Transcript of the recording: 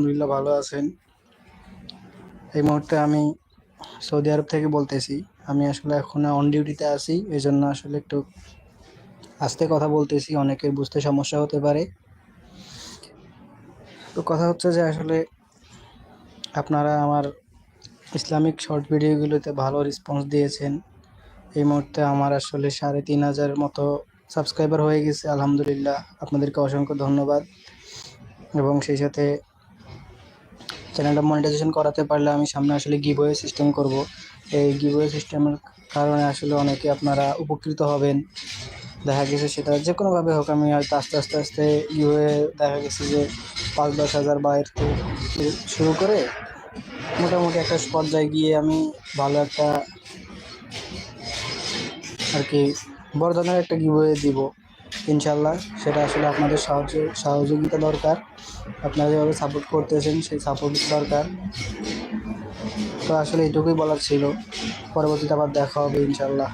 আলহামদুলিল্লাহ ভালো আছেন। এই মুহূর্তে আমি সৌদি আরব থেকে বলতেছি। আমি আসলে এখন অন ডিউটিতে আছি এই জন্য আসলে একটু আস্তে কথা বলতেছি, অনেকের বুঝতে সমস্যা হতে পারে। তো কথা হচ্ছে যে আসলে আপনারা আমার ইসলামিক শর্ট ভিডিওগুলোতে ভালো রেসপন্স দিয়েছেন। এই মুহূর্তে আমার আসলে সাড়ে তিন হাজার মতো সাবস্ক্রাইবার হয়ে গেছে, আলহামদুলিল্লাহ। আপনাদেরকে অসংখ্য ধন্যবাদ। এবং সেই সাথে চ্যানেলটা মনিটাইজেশন করাতে পারলে আমি সামনে আসলে গিভওয়ে সিস্টেম করব। এই গিভওয়ে সিস্টেমের কারণে আসলে অনেকে আপনারা উপকৃত হবেন। দেখা গেছে সেটা যে কোনোভাবে হোক, আমি হয়তো আস্তে আস্তে আস্তে গিভওয়ে দেখা গেছে যে পাঁচ, দশ হাজার বা এর শুরু করে মোটামুটি একটা পর্যায়ে গিয়ে আমি ভালো একটা আর কি বড় ধরনের একটা গিভওয়ে দিব। ইনশাল্লাহ, সেটা আসলে আপনাদের সাহায্য, সহযোগিতা দরকার। আপনারা যেভাবে সাপোর্ট করতেছেন, সেই সাপোর্ট দরকার। তো আসলে এটুকুই বলার ছিল। পরবর্তীতে আবার দেখা হবে ইনশাল্লাহ।